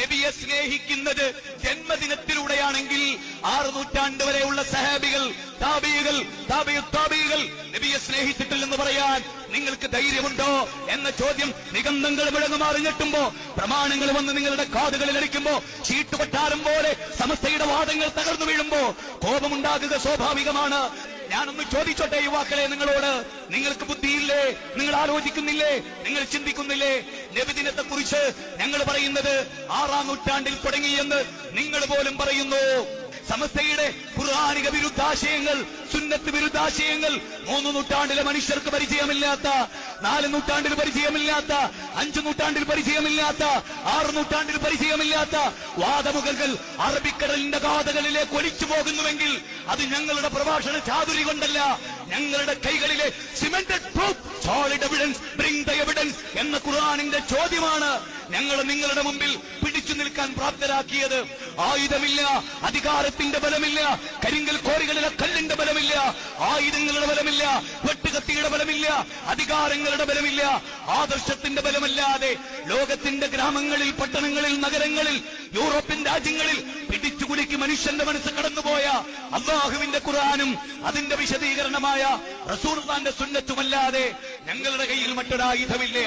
നബിയെ സ്നേഹിക്കുന്നത് ജന്മദിനത്തിലൂടെയാണെങ്കിൽ ആറ് നൂറ്റാണ്ട് വരെയുള്ള സഹാബികൾ താബികൾ താബികൾ നബിയെ സ്നേഹിച്ചിട്ടില്ലെന്ന് പറയാൻ നിങ്ങൾക്ക് ധൈര്യമുണ്ടോ എന്ന ചോദ്യം നിഗന്ധങ്ങൾ മുഴങ്ങുമാറി ഞെട്ടുമ്പോ പ്രമാണങ്ങൾ വന്ന് നിങ്ങളുടെ കാതുകളിൽ അടിക്കുമ്പോ ചീട്ടുപട്ടാരം പോലെ സമസ്തയുടെ വാദങ്ങൾ തകർന്നു വീഴുമ്പോ കോപമുണ്ടാകുക സ്വാഭാവികമാണ്. ഞാനൊന്ന് ചോദിച്ചോട്ടെ യുവാക്കളെ നിങ്ങളോട്? നിങ്ങൾക്ക് ബുദ്ധിയില്ലേ നിങ്ങൾ ആലോചിക്കുന്നില്ലേ? നിങ്ങൾ ചിന്തിക്കുന്നില്ലേ? നബിദിനത്തെ കുറിച്ച് ഞങ്ങൾ പറയുന്നത് ആറാം നൂറ്റാണ്ടിൽ തുടങ്ങിയെന്ന് നിങ്ങൾ പോലും പറയുന്നു. സമസ്തയുടെ ഖുർആാനിക വിരുദ്ധാശയങ്ങൾ സുന്നത്ത് വിരുദ്ധാശയങ്ങൾ മൂന്ന് നൂറ്റാണ്ടിലെ മനുഷ്യർക്ക് പരിചയമില്ലാത്ത നാല് നൂറ്റാണ്ടിൽ പരിചയമില്ലാത്ത അഞ്ചു നൂറ്റാണ്ടിൽ പരിചയമില്ലാത്ത ആറ് നൂറ്റാണ്ടിൽ പരിചയമില്ലാത്ത വാദമുഖങ്ങൾ അറബിക്കടലിന്റെ ഗാഥകളിലേക്ക് ഒലിച്ചു പോകുന്നുവെങ്കിൽ അത് ഞങ്ങളുടെ പ്രഭാഷണ ചാതുരി കൊണ്ടല്ല ഞങ്ങളുടെ കൈകളിലെ cemented evidence bring the evidence എന്ന ഖുർആാനിന്റെ ചോദ്യമാണ് ഞങ്ങൾ നിങ്ങളുടെ മുമ്പിൽ പിടിച്ചു നിൽക്കാൻ പ്രാപ്തരാക്കിയത്. ആയുധമില്ല അധികാരത്തിന്റെ ബലമില്ല കരിങ്കൽ കോറികളിലെ കല്ലിന്റെ ബലമില്ല ആയുധങ്ങളുടെ ബലമില്ല വെട്ടുകത്തിയുടെ ബലമില്ല അധികാരങ്ങളുടെ ബലമില്ല ആദർശത്തിന്റെ ബലമല്ലാതെ ലോകത്തിന്റെ ഗ്രാമങ്ങളിൽ പട്ടണങ്ങളിൽ നഗരങ്ങളിൽ യൂറോപ്യൻ രാജ്യങ്ങളിൽ പിടിച്ചുകുലുക്കി മനുഷ്യന്റെ മനസ്സ് കടന്നുപോയ അള്ളാഹുവിന്റെ ഖുർആാനും അതിന്റെ വിശദീകരണമായ റസൂർഖാന്റെ സുന്നത്തുമല്ലാതെ ഞങ്ങളുടെ കയ്യിൽ മറ്റൊരായുധമില്ല.